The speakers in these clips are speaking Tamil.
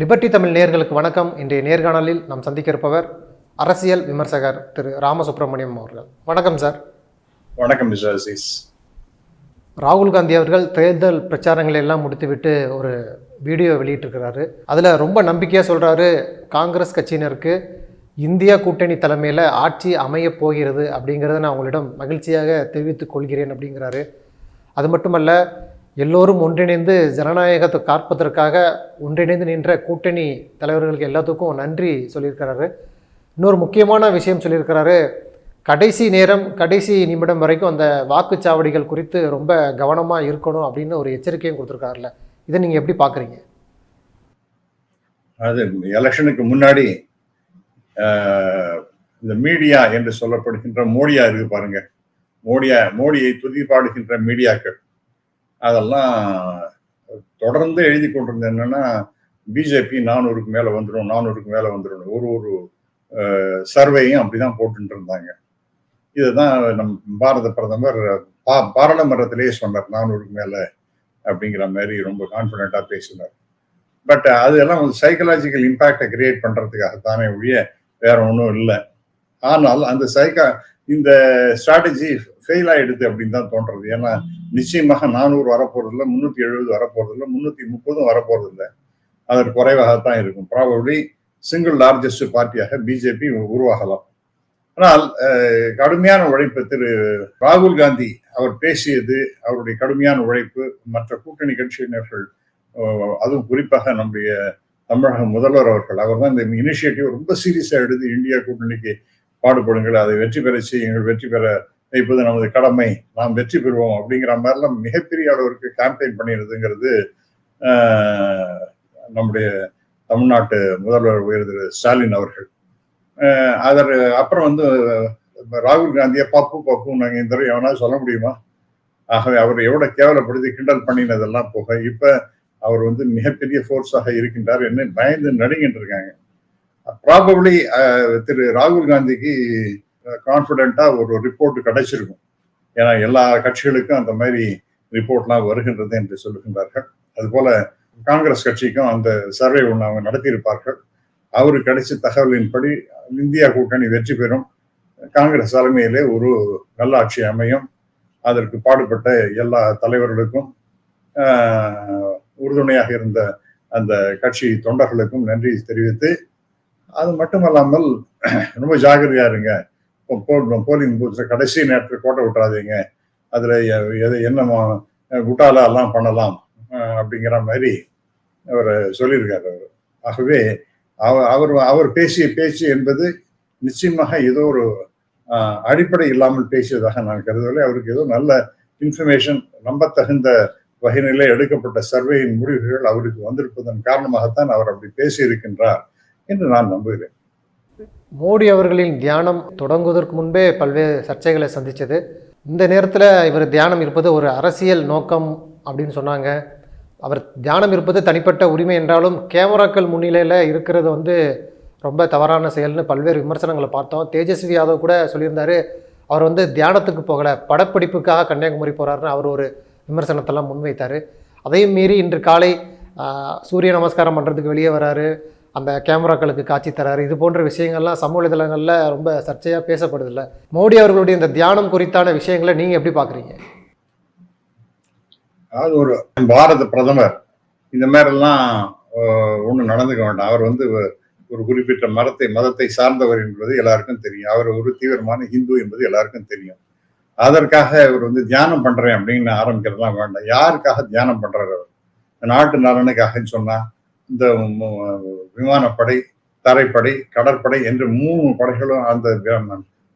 லிபர்டி தமிழ் நேயர்களுக்கு வணக்கம். இன்றைய நேர்காணலில் நாம் சந்திக்க இருப்பவர் அரசியல் விமர்சகர் திரு ராமசுப்ரமணியம் அவர்கள். வணக்கம் சார். வணக்கம் மிஸ்டர் அசீஸ். ராகுல் காந்தி அவர்கள் தேர்தல் பிரச்சாரங்களை எல்லாம் முடித்துவிட்டு ஒரு வீடியோ வெளியிட்டிருக்கிறாரு. அதில் ரொம்ப நம்பிக்கையாக சொல்கிறாரு காங்கிரஸ் கட்சியினருக்கு இந்தியா கூட்டணி தலைமையில் ஆட்சி அமையப் போகிறது அப்படிங்கிறத நான் உங்களிடம் மகிழ்ச்சியாக தெரிவித்துக் கொள்கிறேன் அப்படிங்கிறாரு. அது மட்டுமல்ல எல்லோரும் ஒன்றிணைந்து ஜனநாயகத்தை காப்பதற்காக ஒன்றிணைந்து நின்ற கூட்டணி தலைவர்களுக்கு எல்லாத்துக்கும் நன்றி சொல்லியிருக்கிறாரு. இன்னொரு முக்கியமான விஷயம் சொல்லியிருக்கிறாரு. கடைசி நேரம் கடைசி நிமிடம் வரைக்கும் அந்த வாக்குச்சாவடிகள் குறித்து ரொம்ப கவனமாக இருக்கணும் அப்படின்னு ஒரு எச்சரிக்கையும் கொடுத்துருக்காருல இதை நீங்கள் எப்படி பார்க்குறீங்க? அது எலெக்ஷனுக்கு முன்னாடி இந்த மீடியா என்று சொல்லப்படுகின்ற மோடியா இருக்கு பாருங்க. மோடியா மோடியை துதிப்பாடுகின்ற மீடியாக்கள். அதெல்லாம் தொடர்ந்து எழுதி கொண்டிருந்தது என்னன்னா பிஜேபி நானூறுக்கு மேலே வந்துடும் நானூறுக்கு மேலே வந்துடும் ஒரு ஒரு சர்வேயும் அப்படிதான் போட்டுட்டு இருந்தாங்க. இதுதான் நம் பாரத பிரதமர் பா பாராளுமன்றத்திலேயே சொன்னார் நானூறுக்கு மேலே அப்படிங்கிற மாதிரி ரொம்ப கான்ஃபிடென்ட்டாக பேசினார். பட் அதெல்லாம் ஒரு சைக்கலாஜிக்கல் இம்பேக்டை கிரியேட் தானே ஒழிய வேற ஒன்றும் இல்லை. ஆனால் அந்த சைக்கா இந்த ஸ்ட்ராட்டஜி ஃபெயில் ஆயிடுது அப்படின்னு தான் தோன்றது. ஏன்னா நிச்சயமாக நானூறு வரப்போறதில்ல முன்னூத்தி எழுபது வரப்போறதில்ல முன்னூத்தி முப்பதும் வரப்போறதில்ல. அதற்கு குறைவாகத்தான் இருக்கும். ப்ராபப்ளி சிங்கிள் லார்ஜஸ்ட் பார்ட்டியாக பிஜேபி உருவாகலாம். ஆனால் கடுமையான உழைப்பு திரு ராகுல் காந்தி அவர் பேசியது அவருடைய கடுமையான உழைப்பு மற்ற கூட்டணி கட்சியினர்கள் அதுவும் குறிப்பாக நம்முடைய தமிழக முதல்வர் அவர்கள் அவர் தான் இந்த இனிஷியேட்டிவ் ரொம்ப சீரியஸாக எடுத்து இந்தியா கூட்டணிக்கு பாடுபடுங்கள் அதை வெற்றி பெற செய்யுங்கள் வெற்றி பெற வைப்பது நமது கடமை. நாம் வெற்றி பெறுவோம் அப்படிங்கிற மாதிரிலாம் மிகப்பெரிய அளவிற்கு கேம்பெயின் பண்ணிடுதுங்கிறது நம்முடைய தமிழ்நாட்டு முதல்வர் உயர் திரு ஸ்டாலின் அவர்கள். அதர் அப்புறம் வந்து ராகுல் காந்தியை பப்பு பப்பு நாங்கள் இந்த தடவை எவனாவது சொல்ல முடியுமா? ஆகவே அவர் எவ்வளோ கேவலப்படுத்தி கிண்டல் பண்ணினதெல்லாம் போக இப்போ அவர் வந்து மிகப்பெரிய ஃபோர்ஸாக இருக்கின்றார் என்ன பயந்து நடுங்கிட்டு இருக்காங்க. ப்ராபப்ளி திரு ராகுல் காந்திக்கு கான்ஃபிடென்ட்டாக ஒரு ரிப்போர்ட் கிடைச்சிருக்கும். ஏன்னா எல்லா கட்சிகளுக்கும் அந்த மாதிரி ரிப்போர்ட்லாம் வருகின்றது என்று சொல்லுகின்றார்கள். அதுபோல காங்கிரஸ் கட்சிக்கும் அந்த சர்வே ஒன்று அவங்க நடத்தியிருப்பார்கள். அவருக்கு கிடைச்ச தகவலின்படி இந்தியா கூட்டணி வெற்றி பெறும். காங்கிரஸ் தலைமையிலே ஒரு நல்ல ஆட்சி அமையும். அதற்கு பாடுபட்ட எல்லா தலைவர்களுக்கும் உறுதுணையாக இருந்த அந்த கட்சி தொண்டர்களுக்கும் நன்றி தெரிவித்து அது மட்டுமல்லாமல் ரொம்ப ஜாகிரதையா இருங்க. போலிங் பூத்ல கடைசி நேரத்தில் கோட்டை விட்டுறாதீங்க. அதில் எ- எது என்ன மா- குட்டாலா எல்லாம் பண்ணலாம். அப்படிங்கிற மாதிரி அவர் சொல்லியிருக்கார் அவர். ஆகவே அவர் அவர் அவர் பேசிய பேச்சு என்பது நிச்சயமாக ஏதோ ஒரு அடிப்படை இல்லாமல் பேசியதாக நான் கருதவில்லை. அவருக்கு ஏதோ நல்ல இன்ஃபர்மேஷன் நம்பத்தகுந்த வகையிலே எடுக்கப்பட்ட சர்வேயின் முடிவுகள் அவருக்கு வந்திருப்பதன் காரணமாகத்தான் அவர் அப்படி பேசியிருக்கின்றார் என்று நான் நம்புகிறேன். மோடி அவர்களின் தியானம் தொடங்குவதற்கு முன்பே பல்வேறு சர்ச்சைகளை சந்தித்தது இந்த நேரத்தில் இவர் தியானம் இருப்பது ஒரு அரசியல் நோக்கம் அப்படின்னு சொன்னாங்க. அவர் தியானம் இருப்பது தனிப்பட்ட உரிமை என்றாலும் கேமராக்கள் முன்னிலையில் இருக்கிறது வந்து ரொம்ப தவறான செயல்னு பல்வேறு விமர்சனங்களை பார்த்தோம். தேஜஸ்வி யாதவ் கூட சொல்லியிருந்தார் அவர் வந்து தியானத்துக்கு போகலை படப்பிடிப்புக்காக கன்னியாகுமரி போகிறாருன்னு அவர் ஒரு விமர்சனத்தெல்லாம் முன்வைத்தார். அதையும் மீறி இன்று காலை சூரிய நமஸ்காரம் பண்ணுறதுக்கு வெளியே வராரு. அந்த கேமராக்களுக்கு காட்சி தராரு. இது போன்ற விஷயங்கள்லாம் சமூக வலைதளங்களில் ரொம்ப சர்ச்சையாக பேசப்படுதில்ல. மோடி அவர்களுடைய இந்த தியானம் குறித்தான விஷயங்களை நீங்கள் எப்படி பார்க்குறீங்க அதாவது ஒரு பாரத பிரதமர் இந்த மாதிரிலாம் ஒன்றும் நடந்துக்க வேண்டாம். அவர் வந்து ஒரு குறிப்பிட்ட மதத்தை மதத்தை சார்ந்தவர் என்பது எல்லாருக்கும் தெரியும். அவர் ஒரு தீவிரமான இந்து என்பது எல்லாருக்கும் தெரியும். அதற்காக இவர் வந்து தியானம் பண்றேன் அப்படின்னு ஆரம்பிக்கிறதுலாம் வேண்டாம். யாருக்காக தியானம் பண்றாரு அவர்? நாட்டு நலனுக்காகன்னு சொன்னா இந்த விமானப்படை தரைப்படை கடற்படை என்று மூணு படைகளும் அந்த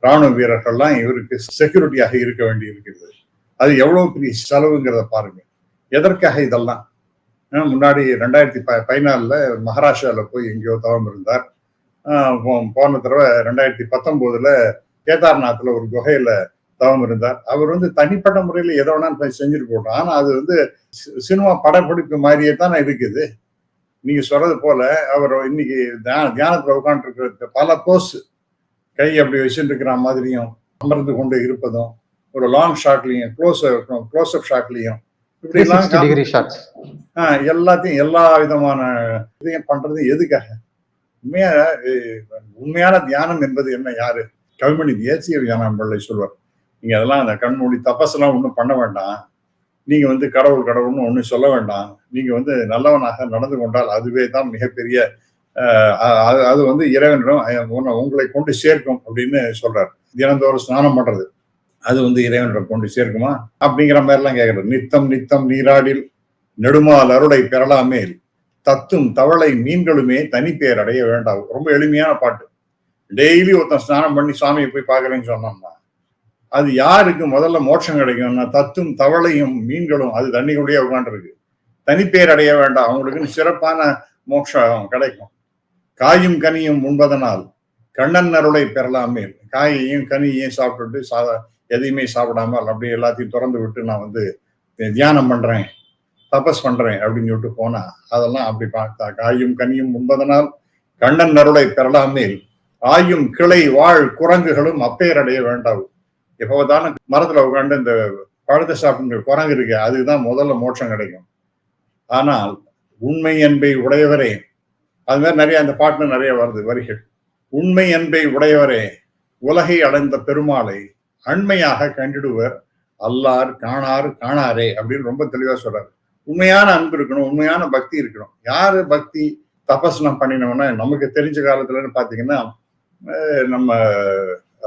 ராணுவ வீரர்கள்லாம் இவருக்கு செக்யூரிட்டியாக இருக்க வேண்டி இருக்கிறது அது எவ்வளவு பெரிய செலவுங்கிறத பாருங்க. எதற்காக இதெல்லாம்? முன்னாடி ரெண்டாயிரத்தி ப பதினாலில் மகாராஷ்டிராவில் போய் எங்கேயோ தவம் இருந்தார். போன தடவை ரெண்டாயிரத்தி பத்தொம்போதுல கேதார்நாத்தில் ஒரு குகையில தவம் இருந்தார். அவர் வந்து தனிப்பட்ட முறையில் எதை வேணாலும் செஞ்சுட்டு போட்டோம் ஆனால் அது வந்து சி- சினிமா படப்பிடிப்பு மாதிரியே தான் இருக்குது. நீங்க சொல்றது போல அவர் இன்னைக்கு தியா- தியானத்துல உட்காந்துருக்கிற பல போஸ் கை அப்படி வச்சுட்டு இருக்கிற மாதிரியும் அமர்ந்து கொண்டு இருப்பதும் ஒரு லாங் ஷாட்லையும் க்ளோஸ் க்ளோஸ் அப் ஷாட்லையும் இப்படிலாம் எல்லாத்தையும் எல்லா விதமான இதையும் பண்றது எதுக்காக? உண்மையா உண்மையான தியானம் என்பது என்ன யாரு? கவிமணி தேசிய தியானம் பிள்ளை சொல்வார். நீங்க அதெல்லாம் அந்த கண்மூடி தபஸ்லாம் ஒன்றும் பண்ண வேண்டாம். நீங்க வந்து கடவுள் கடவுள்னு ஒன்றும் சொல்ல வேண்டாம். நீங்க வந்து நல்லவனாக நடந்து கொண்டால் அதுவே தான் மிகப்பெரிய அது அது வந்து இறைவனிடம் உன்னை- உங்களை கொண்டு சேர்க்கும் அப்படின்னு சொல்றார். தினந்தோறும் ஸ்நானம் பண்றது. அது வந்து இறைவனிடம் கொண்டு சேர்க்குமா? அப்படிங்கிற மாதிரிலாம் கேட்கறது நித்தம் நித்தம் நீராடில் நெடுமால் அருளை பெறலாமேல் தத்தும் தவளை மீன்களுமே தனிப்பேர் அடைய வேண்டாம். ரொம்ப எளிமையான பாட்டு. டெய்லி ஒருத்தன் ஸ்நானம் பண்ணி சாமியை போய் பார்க்குறேன்னு சொன்னோம்னா அது யாருக்கு முதல்ல மோட்சம் கிடைக்கும்னா தத்தும் தவளையும் மீன்களும் அது தண்ணிக்குள்ளேயே உட்காந்துருக்கு தனிப்பேர் அடைய வேண்டாம் அவங்களுக்குன்னு சிறப்பான மோட்சம் கிடைக்கும். காயும் கனியும் உண்பதனால் கண்ணன் அருளை பெறலாமே காயையும் கனியையும் சாப்பிட்டுட்டு சாதா எதையுமே சாப்பிடாமல் அப்படியே எல்லாத்தையும் திறந்து விட்டு நான் வந்து தியானம் பண்றேன் தபஸ் பண்றேன் அப்படின்னு சொல்லிட்டு போனா அதெல்லாம் அப்படி பார்த்தா காயும் கனியும் உண்பதனால் கண்ணன் அருளை பெறலாமே ஆயும் கிளை வாழ் குரங்குகளும் அப்பேரடைய வேண்டாம். எப்போதான மரத்துல உட்காந்து இந்த பழத்தை சாப்பிட்டு குரங்கு இருக்கு அதுதான் முதல்ல மோட்சம் கிடைக்கும். ஆனால் உண்மை அன்பை உடையவரே அது மாதிரி நிறைய அந்த பாட்டு நிறைய வருது வரிகள். உண்மை அன்பை உடையவரே உலகை அடைந்த பெருமாளை அண்மையாக கண்டிடுவர். அல்லார் காணார் காணாரே அப்படின்னு ரொம்ப தெளிவா சொல்றாரு. உண்மையான அன்பு இருக்கணும் உண்மையான பக்தி இருக்கணும். யாரு பக்தி தபஸ்லாம் பண்ணினோம்னா நமக்கு தெரிஞ்ச காலத்துலன்னு பார்த்தீங்கன்னா நம்ம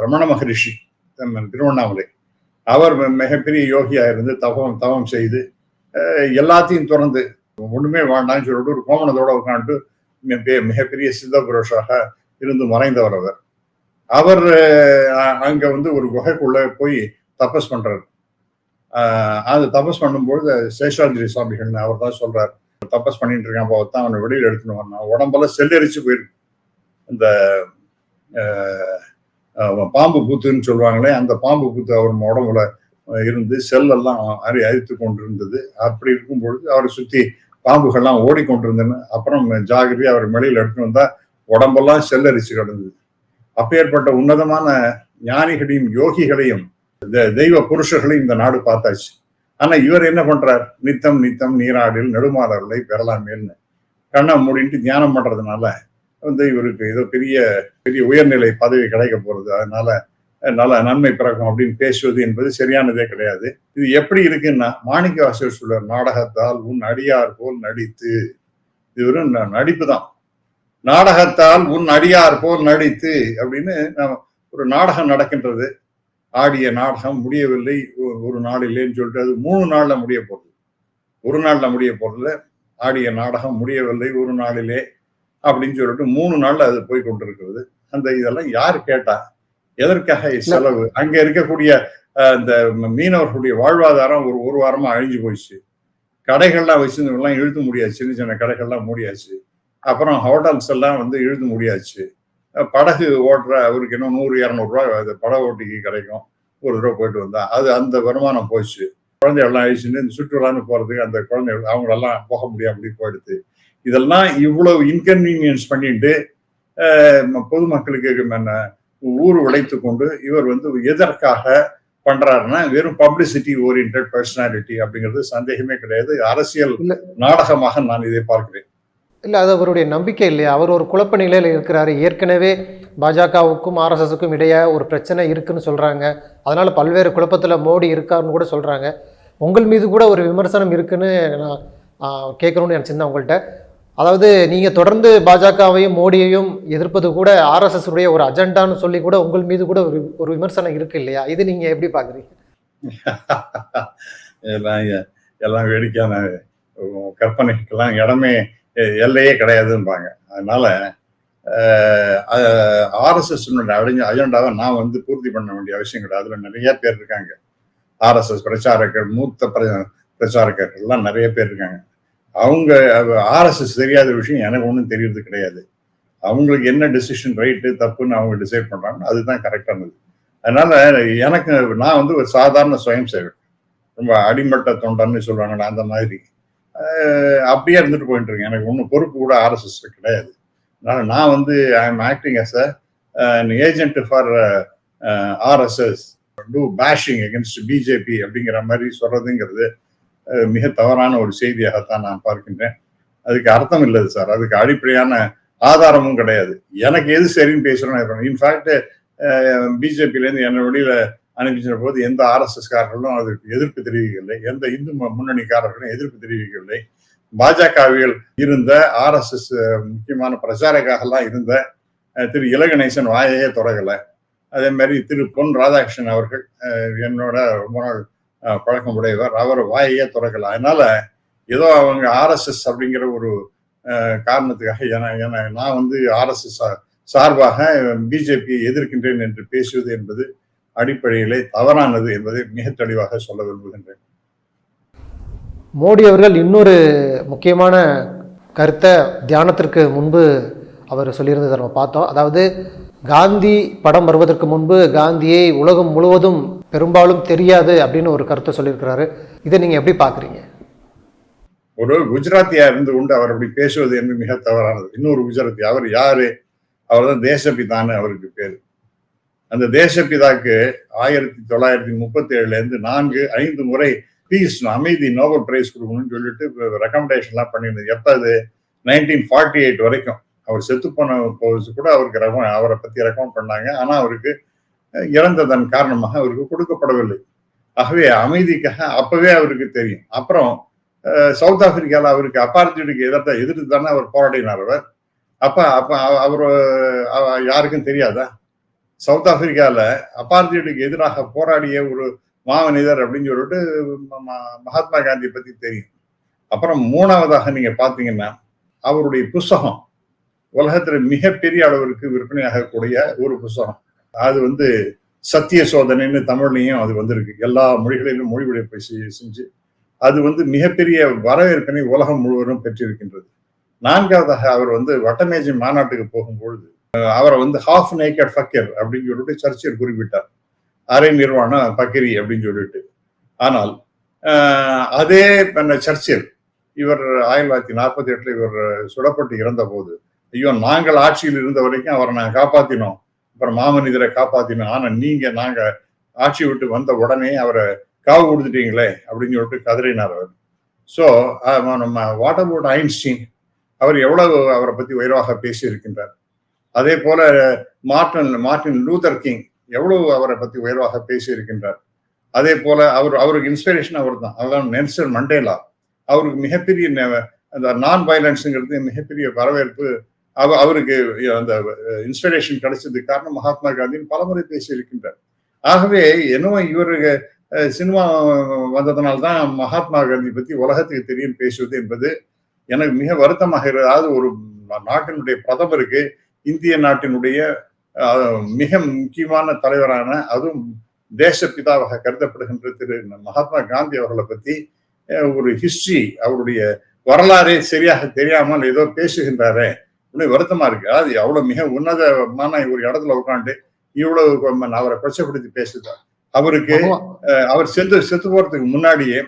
ரமண மகரிஷி. திருவண்ணாமலை. அவர் மிகப்பெரிய யோகியா இருந்து தவம் தவம் செய்து எல்லாத்தையும் திறந்து ஒன்றுமே வேண்டாம்னு சொல்லிட்டு ஒரு கோமணத்தோட உட்காந்துட்டு மிக- மிகப்பெரிய சித்த புருஷாக இருந்து மறைந்தவர் அவர். அவர் அங்க வந்து ஒரு குகைக்குள்ள போய் தபஸ் பண்றாரு. ஆஹ் அது தபஸ் பண்ணும்போது சேஷாதிரி சுவாமிகள் அவர் தான் சொல்றாரு தபஸ் பண்ணிட்டு இருக்கான் அப்போ தான் அவனை வெளியில் எடுத்துன்னு வரணும். உடம்பெல்லாம் செல்லரிச்சு போயிருக்கு. இந்த பாம்பு பூத்துன்னு சொல்லுவாங்களே அந்த பாம்பு பூத்து அவர் உடம்புல இருந்து செல்லெல்லாம் அறி அரித்து கொண்டிருந்தது. அப்படி இருக்கும் பொழுது அவரை சுத்தி பாம்புகள்லாம் ஓடிக்கொண்டிருந்தன. அப்புறம் ஜாகிரதையா அவர் மலையில் எடுத்துன்னு வந்தா உடம்பெல்லாம் செல்லரிச்சு கிடந்தது. அப்பேற்பட்ட உன்னதமான ஞானிகளையும் யோகிகளையும் தெய்வ புருஷர்களையும் இந்த நாடு பார்த்தாச்சு. ஆனா இவர் என்ன பண்றார்? நித்தம் நித்தம் நீராடில் நெடுமாறர்களை பெறலாமேன்னு கண்ணை மூடிட்டு தியானம் பண்றதுனால வந்து இவருக்கு ஏதோ பெரிய பெரிய உயர்நிலை பதவி கிடைக்க போறது. அதனால நல்ல நன்மை பிறக்கும் அப்படின்னு பேசுவது என்பது சரியானதே கிடையாது. இது எப்படி இருக்குன்னா மாணிக்க வாசகர் சொல்றார் நாடகத்தால் உன் அடியார் போல் நடித்து. இது வெறும் நடிப்பு தான். நாடகத்தால் உன் அடியார் போல் நடித்து அப்படின்னு நம்ம ஒரு நாடகம் நடக்கின்றது. ஆடிய நாடகம் முடியவில்லை ஒரு நாள் இல்லைன்னு சொல்லிட்டு அது மூணு நாள்ல முடிய போகுது ஒரு நாள்ல முடிய போறதுல ஆடிய நாடகம் முடியவில்லை ஒரு நாளிலே. அப்படின்னு சொல்லிட்டு மூணு நாள்ல அது போய் கொண்டிருக்கிறது. அந்த இதெல்லாம் யார் கேட்டா? எதற்காக செலவு அங்க இருக்கக்கூடிய அந்த இந்த மீனவர்களுடைய வாழ்வாதாரம் ஒரு ஒரு வாரமா அழிஞ்சு போயிடுச்சு. கடைகள்லாம் வச்சிருந்தவங்கலாம் இழுத்து முடியாச்சு. சின்ன சின்ன கடைகள்லாம் மூடியாச்சு. அப்புறம் ஹோட்டல்ஸ் எல்லாம் வந்து இழுத்து முடியாச்சு. படகு ஓட்டுற அவருக்கு இன்னும் நூறு இரநூறுவா அது படகு ஓட்டிக்கு கிடைக்கும். ஒரு தடவை போயிட்டு வந்தா. அது அந்த வருமானம் போச்சு. குழந்தைகள்லாம் அழிச்சுட்டு இந்த சுற்றுலான்னு போறதுக்கு அந்த குழந்தைகள் அவங்களெல்லாம் போக முடியாது அப்படி போயிடுது. இதெல்லாம் இவ்வளவு இன்கன்வீனியன்ஸ் பண்ணிட்டு பொதுமக்களுக்கு ஊர் உழைத்து கொண்டு இவர் வந்து எதற்காக பண்றாருன்னா வெறும் பப்ளிசிட்டி ஓரியன்ட் பர்சனாலிட்டி அப்படிங்கிறது சந்தேகமே கிடையாது. அரசியல். நாடகமாக நான் இதை பார்க்கிறேன். இல்லை அது அவருடைய நம்பிக்கை இல்லையா? அவர் ஒரு குழப்ப நிலையில் இருக்கிறாரு. ஏற்கனவே பாஜகவுக்கும் ஆர்எஸ்எஸ்க்கும் இடையே ஒரு பிரச்சனை இருக்குன்னு சொல்கிறாங்க அதனால் பல்வேறு குழப்பத்தில் மோடி இருக்காருன்னு கூட சொல்கிறாங்க உங்கள் மீது கூட ஒரு விமர்சனம் இருக்குன்னு நான் கேட்கணும்னு நினச்சிருந்தேன் உங்கள்கிட்ட அதாவது நீங்கள் தொடர்ந்து பாஜகவையும் மோடியையும் எதிர்ப்பது கூட ஆர்எஸ்எஸ் உடைய ஒரு அஜெண்டான்னு சொல்லி கூட உங்கள் மீது கூட ஒரு ஒரு விமர்சனம் இருக்கு இல்லையா? இது நீங்கள் எப்படி பார்க்குறீங்க? எல்லாம் எல்லாம் வேடிக்கையான கற்பனைக்கெல்லாம் இடமே எல்லையே கிடையாதும்பாங்க அதனால ஆர்எஸ்எஸ் அடைஞ்ச அஜெண்டாவை நான் வந்து பூர்த்தி பண்ண வேண்டிய அவசியம் கிடையாது. அதில் நிறைய பேர் இருக்காங்க. ஆர்எஸ்எஸ் பிரச்சாரகர் மூத்த பிர- பிரச்சாரகர்கள்லாம் நிறைய பேர் இருக்காங்க. அவங்க ஆர்எஸ்எஸ் தெரியாத விஷயம் எனக்கு ஒன்றும் தெரியறது கிடையாது. அவங்களுக்கு என்ன டெசிஷன் ரைட்டு தப்புன்னு அவங்க டிசைட் பண்ணுறாங்கன்னு அதுதான் கரெக்டானது அதனால எனக்கு நான் வந்து ஒரு சாதாரண சுயம் சேவக் ரொம்ப அடிமட்ட தொண்டன்னு சொல்லுவாங்கல்ல அந்த மாதிரி. அப்படியே இருந்துட்டு போயிட்டு இருக்கேன். எனக்கு ஒன்றும் பொறுப்பு கூட ஆர்எஸ்எஸ் கிடையாது. அதனால நான் வந்து I am acting as a agent for RSS. To bashing against BJP அப்படிங்கிற மாதிரி சொல்றதுங்கிறது மிக தவறான ஒரு செய்தியாகத்தான் நான் பார்க்கின்றேன். அதுக்கு அர்த்தம் இல்லது சார். அதுக்கு அடிப்படையான ஆதாரமும் கிடையாது. எனக்கு எது சரின்னு பேசுகிறோன்னு இன்ஃபேக்ட் பிஜேபியிலேருந்து என்ன வெளியில அனுப்பிச்சின போது எந்த ஆர்எஸ்எஸ்காரர்களும் அதுக்கு அதற்கு எதிர்ப்பு தெரிவிக்கவில்லை. எந்த இந்து மு- முன்னணிக்காரர்களும் எதிர்ப்பு தெரிவிக்கவில்லை. பாஜகவில் இருந்த ஆர்எஸ்எஸ் முக்கியமான பிரச்சாரக்காகலாம் இருந்த திரு இலகணேசன் வாயையே தொடங்கலை. அதே மாதிரி திரு பொன் ராதாகிருஷ்ணன் அவர்கள் என்னோட ரொம்ப நாள் பழக்கம் உடையவர். அவர் வாயையே திறக்கல. அதனால ஏதோ அவங்க ஆர்எஸ்எஸ் அப்படிங்கிற ஒரு காரணத்துக்காக என என நான் வந்து ஆர்எஸ்எஸ் சார்பாக பிஜேபியை எதிர்க்கின்றேன் என்று பேசுவது என்பது அடிப்படையிலே தவறானது என்பதை மிக தெளிவாக சொல்ல விரும்புகின்றேன். மோடி அவர்கள் இன்னொரு முக்கியமான கருத்தை தியானத்திற்கு முன்பு அவர் சொல்லியிருந்ததை நம்ம பார்த்தோம். அதாவது காந்தி படம் வருவதற்கு முன்பு காந்தியை உலகம் முழுவதும் பெரும்பாலும் தெரியாது அப்படின்னு ஒரு கருத்தை சொல்லியிருக்கிறாரு. இதை நீங்கள் எப்படி பார்க்குறீங்க? ஒரு குஜராத்தியா இருந்து கொண்டு அவர் அப்படி பேசுவது என்று மிக தவறானது. இன்னொரு குஜராத்தி அவர் யாரு? அவர் தான் தேசப்பிதான்னு அவருக்கு பேரு. அந்த தேசப்பிதாக்கு ஆயிரத்தி தொள்ளாயிரத்தி முப்பத்தி ஏழுல இருந்து நான்கு ஐந்து முறை பீஸ் அமைதி நோபல் பிரைஸ் கொடுக்கணும்னு சொல்லிட்டு ரெக்கமெண்டேஷன்லாம் பண்ணியிருந்தது. எப்ப அது? நைன்டீன் ஃபார்ட்டி எயிட் வரைக்கும். அவர் செத்து போன போது கூட அவருக்கு ரெக்கமெண்ட் அவரை பத்தி ரெக்கமெண்ட் பண்ணாங்க. ஆனா அவருக்கு இறந்ததன் காரணமாக அவருக்கு கொடுக்கப்படவில்லை. ஆகவே அமைதிக்காக அப்பவே அவருக்கு தெரியும். அப்புறம் சவுத் ஆப்பிரிக்காவில் அவருக்கு அப்பார்ச்சுனிட்டிக்கு எதிர்த்த எதிர்த்து தானே அவர் போராடினார் அவர். அப்போ அப்போ அவ- அவர் யாருக்கும் தெரியாதா? சவுத் ஆப்பிரிக்காவில் அப்பார்ச்சுனிட்டிக்கு எதிராக போராடிய ஒரு மாமனிதர் அப்படின்னு சொல்லிட்டு மகாத்மா காந்தி பற்றி தெரியும். அப்புறம் மூணாவதாக நீங்கள் பார்த்தீங்கன்னா அவருடைய புஸ்தகம் உலகத்துல மிகப்பெரிய அளவிற்கு விற்பனையாகக்கூடிய ஒரு புஸ்தகம். அது வந்து சத்திய சோதனைன்னு தமிழ்லையும் அது வந்திருக்கு. எல்லா மொழிகளிலும் மொழிபெயர்ப்பை செஞ்சு அது வந்து மிகப்பெரிய வரவேற்பினை உலகம் முழுவதும் பெற்றிருக்கின்றது. நான்காவதாக அவர் வந்து வட்டமேஜை மாநாட்டுக்கு போகும்பொழுது அவரை வந்து ஹாஃப் நேக்கட் ஃபக்கர் அப்படின்னு சொல்லிட்டு சர்ச்சில் குறிப்பிட்டார். அரை நிர்வாணம் பக்கிரி அப்படின்னு சொல்லிட்டு. ஆனால் அதே சர்ச்சில் இவர் ஆயிரத்தி தொள்ளாயிரத்தி நாற்பத்தி எட்டுல இவர் சுடப்பட்டு இறந்த போது ஐயோ நாங்கள் ஆட்சியில் இருந்த வரைக்கும் அவரை நாங்கள் காப்பாத்தினோம். அப்புறம் மாமனிதரை காப்பாத்தினோம். ஆனா நீங்க நாங்க ஆட்சி விட்டு வந்த உடனே அவரை காவு கொடுத்துட்டீங்களே அப்படின்னு சொல்லிட்டு கதறினார் அவர். ஸோ நம்ம வாட் அபவுட் ஐன்ஸ்டீன் அவர் எவ்வளவு அவரை பத்தி உயர்வாக பேசி இருக்கின்றார் அதே போல மார்டின் மார்டின் லூதர் கிங் எவ்வளவு அவரை பத்தி உயர்வாக பேசியிருக்கின்றார். அதே போல அவர் அவருக்கு இன்ஸ்பிரேஷன் அவர் தான் அதான் நெல்சன் மண்டேலா. அவருக்கு மிகப்பெரிய அந்த நான் வயலன்ஸுங்கிறது மிகப்பெரிய வரவேற்பு அவ அவருக்கு அந்த இன்ஸ்பிரேஷன் கிடைச்சதுக்கு காரணம் மகாத்மா காந்தின்னு பலமுறை பேசி இருக்கின்றார் ஆகவே என்னவோ இவருக்கு சினிமா வந்ததுனால்தான் மகாத்மா காந்தி பத்தி உலகத்துக்கு தெரியும் பேசுவது என்பது எனக்கு மிக வருத்தமாக இருக்கிறது அதாவது ஒரு நாட்டினுடைய பிரதமருக்கு இந்திய நாட்டினுடைய மிக முக்கியமான தலைவரான அதுவும் தேசப்பிதாவாக கருதப்படுகின்ற திரு மகாத்மா காந்தி அவர்களை பத்தி ஒரு ஹிஸ்டரி அவருடைய வரலாறே சரியாக தெரியாமல் ஏதோ பேசுகின்றாரே. உடனே வருத்தமா இருக்கு. அதாவது அவ்வளவு மிக உன்னதமான ஒரு இடத்துல உட்காந்து இவ்வளவு அவரை கொச்சப்படுத்தி பேசுகிறார் அவருக்கு அவர் செத்து செத்து போறதுக்கு முன்னாடியே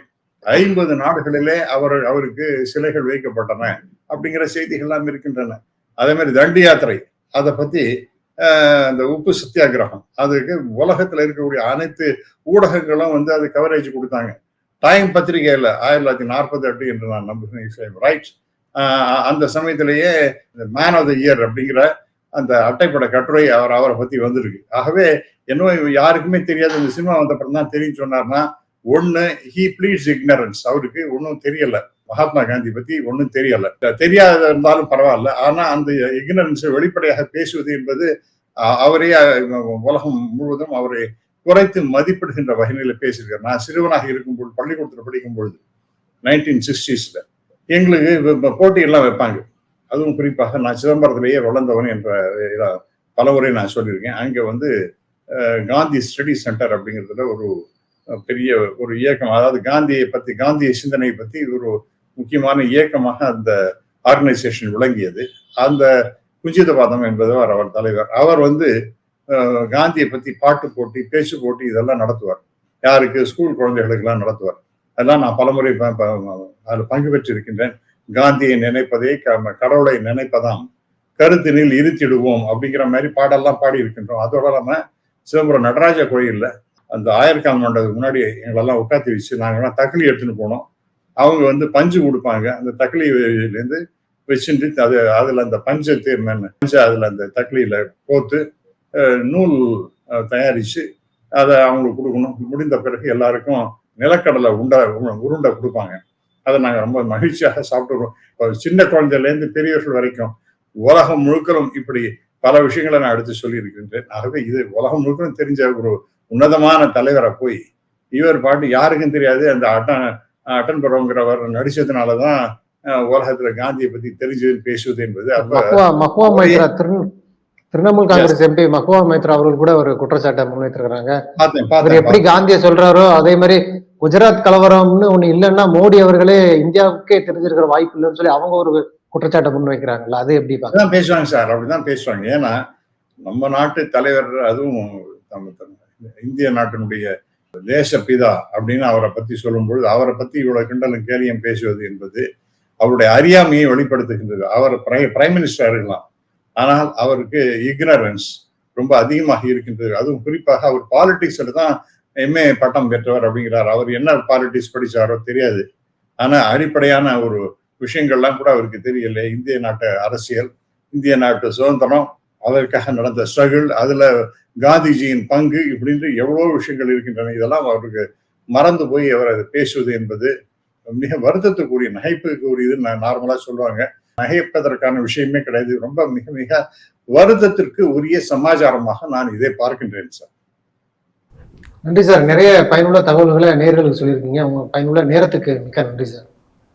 ஐம்பது நாடுகளிலே அவர் அவருக்கு சிலைகள் வைக்கப்பட்டன அப்படிங்கிற செய்திகள்லாம் இருக்கின்றன. அதே மாதிரி தண்டி யாத்திரை அதை பத்தி அந்த உப்பு சத்தியாகிரகம் அதுக்கு உலகத்துல இருக்கக்கூடிய அனைத்து ஊடகங்களும் வந்து அது கவரேஜ் கொடுத்தாங்க. டைம் பத்திரிகையில ஆயிரத்தி தொள்ளாயிரத்தி நாற்பத்தி எட்டு என்று நான் நம்புகிறேன் ரைட் அந்த சமயத்திலேயே மேன் ஆஃப் த இயர் அப்படிங்கிற அந்த அட்டைப்பட கட்டுரை அவர் அவரை பத்தி வந்திருக்கு. ஆகவே என்ன யாருக்குமே தெரியாது. இந்த சினிமா வந்த தான் தெரியும் சொன்னார்னா ஒன்று ஹீ ப்ளீட்ஸ் இக்னரன்ஸ் அவருக்கு ஒன்றும் தெரியல. மகாத்மா காந்தி பத்தி ஒன்றும் தெரியல. தெரியாத இருந்தாலும் பரவாயில்ல. ஆனா அந்த இக்னரன்ஸை வெளிப்படையாக பேசுவது என்பது அவரே உலகம் முழுவதும் அவரை குறைத்து மதிப்பிடுகின்ற வகையில பேசியிருக்கார். நான் சிறுவனாக இருக்கும்போது பள்ளிக்கூடத்தில் படிக்கும் பொழுது நைன்டீன் சிக்ஸ்டீஸ்ல எங்களுக்கு இப்ப- போட்டியெல்லாம் வைப்பாங்க. அதுவும் குறிப்பாக நான் சிதம்பரத்திலேயே வளர்ந்தவன் என்ற பல முறை நான் சொல்லியிருக்கேன். அங்கே வந்து காந்தி ஸ்டடி சென்டர் அப்படிங்கிறதுல ஒரு பெரிய ஒரு இயக்கம். அதாவது காந்தியை பற்றி காந்திய சிந்தனை பற்றி ஒரு முக்கியமான இயக்கமாக அந்த ஆர்கனைசேஷன் விளங்கியது. அந்த குஞ்சிதபாதம் என்பதவர் அவர் தலைவர். அவர் வந்து காந்தியை பற்றி பாட்டு போட்டி பேச்சு போட்டி இதெல்லாம் நடத்துவார். யாருக்கு? ஸ்கூல் குழந்தைகளுக்கெல்லாம் நடத்துவார். அதெல்லாம் நான் பலமுறை ப- ப- அதில் பங்கு பெற்றிருக்கின்றேன். காந்தியை நினைப்பதே க- கடவுளை நினைப்பதாம். கருத்தினில் இருத்திடுவோம் அப்படிங்கிற மாதிரி பாடெல்லாம் பாடி இருக்கின்றோம் அதோட இல்லாமல் சிதம்பரம் நடராஜ கோயிலில் அந்த ஆயர்கால் மண்டபத்துக்கு முன்னாடி எங்களெல்லாம் உட்காத்தி வச்சு நாங்கள்லாம் தக்களி எடுத்துன்னு போனோம். அவங்க வந்து பஞ்சு கொடுப்பாங்க. அந்த தக்களிலேருந்து வச்சுட்டு அது அதில் அந்த பஞ்சை தீர்மன்னு பஞ்சை அதில் அந்த தக்களியில் கோத்து நூல் தயாரித்து அதை அவங்களுக்கு கொடுக்கணும். முடிந்த பிறகு எல்லாருக்கும் நிலக்கடலை உண்டை உருண்டை கொடுப்பாங்க. அதை நாங்கள் ரொம்ப மகிழ்ச்சியாக சாப்பிட்டுருவோம் சின்ன குழந்தையிலேருந்து பெரியவர்கள் வரைக்கும் உலகம் முழுக்கலும் இப்படி பல விஷயங்களை நான் எடுத்து சொல்லியிருக்கின்றேன். ஆகவே இது உலகம் முழுக்கலும் தெரிஞ்ச ஒரு உன்னதமான தலைவரை போய் இவர் பாட்டு யாருக்கும் தெரியாது. அந்த அட்டன் அட்டன் பரவங்கிறவர் நடிச்சதுனால தான் உலகத்துல காந்தியை பத்தி தெரிஞ்சது பேசுவது என்பது மஹ்வா மைத்ரா திரு திரிணாமுல் காங்கிரஸ் எம்பி மஹ்வா மைத்ரா அவர்கள் கூட ஒரு குற்றச்சாட்டை முன்வைத்திருக்கிறாங்க. எப்படி காந்தியை சொல்றாரோ அதே மாதிரி குஜராத் கலவரம்னு ஒண்ணு இல்லைன்னா மோடி அவர்களே இந்தியாவுக்கே தெரிஞ்சிருக்கிற வாய்ப்பு இல்லைன்னு சொல்லி அவங்க ஒரு குற்றச்சாட்டை முன்வைக்கிறாங்கல்ல அது எப்படி பாக்க பேசுவாங்க சார் அப்படிதான் பேசுவாங்க. ஏன்னா நம்ம நாட்டு தலைவர் அதுவும் நம்ம இந்திய நாட்டினுடைய தேச பிதா அப்படின்னு அவரை பத்தி சொல்லும்பொழுது அவரை பத்தி இவ்வளவு கிண்டலும் கேலியும் பேசுவது என்பது அவருடைய அறியாமையை வெளிப்படுத்துகின்றது. அவர் பிரைம் மினிஸ்டர் இருக்கலாம் ஆனால் அவருக்கு இக்னரன்ஸ் ரொம்ப அதிகமாக இருக்கின்றது. அதுவும் குறிப்பாக அவர் பாலிட்டிக்ஸில் தான் எம்ஏ பட்டம் பெற்றவர் அப்படிங்கிறார். அவர் என்ன பாலிட்டிக்ஸ் படிச்சாரோ தெரியாது. ஆனா அடிப்படையான ஒரு விஷயங்கள்லாம் கூட அவருக்கு தெரியல. இந்திய நாட்டு அரசியல் இந்திய நாட்டு சுதந்திரம் அதற்காக நடந்த ஸ்ட்ரகிள் அதுல காந்திஜியின் பங்கு இப்படின்று எவ்வளோ விஷயங்கள் இருக்கின்றன. இதெல்லாம் அவருக்கு மறந்து போய் அவர் அதை பேசுவது என்பது மிக வருத்தத்துக்குரிய நகைப்புக்குரியதுன்னு நான் நார்மலாக சொல்லுவாங்க. நகைப்பதற்கான விஷயமே கிடையாது. ரொம்ப மிக மிக வருத்தத்திற்கு உரிய சமாச்சாரமாக நான் இதை பார்க்கின்றேன் சார் நன்றி சார். நிறைய பயனுள்ள தகவல்களை நேர்களுக்கு சொல்லியிருக்கீங்க. உங்க பயனுள்ள நேரத்துக்கு மிக்க நன்றி சார்.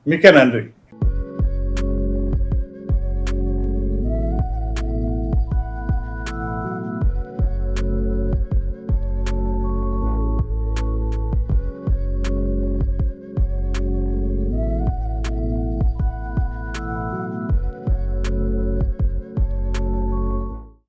மிக்க நன்றி.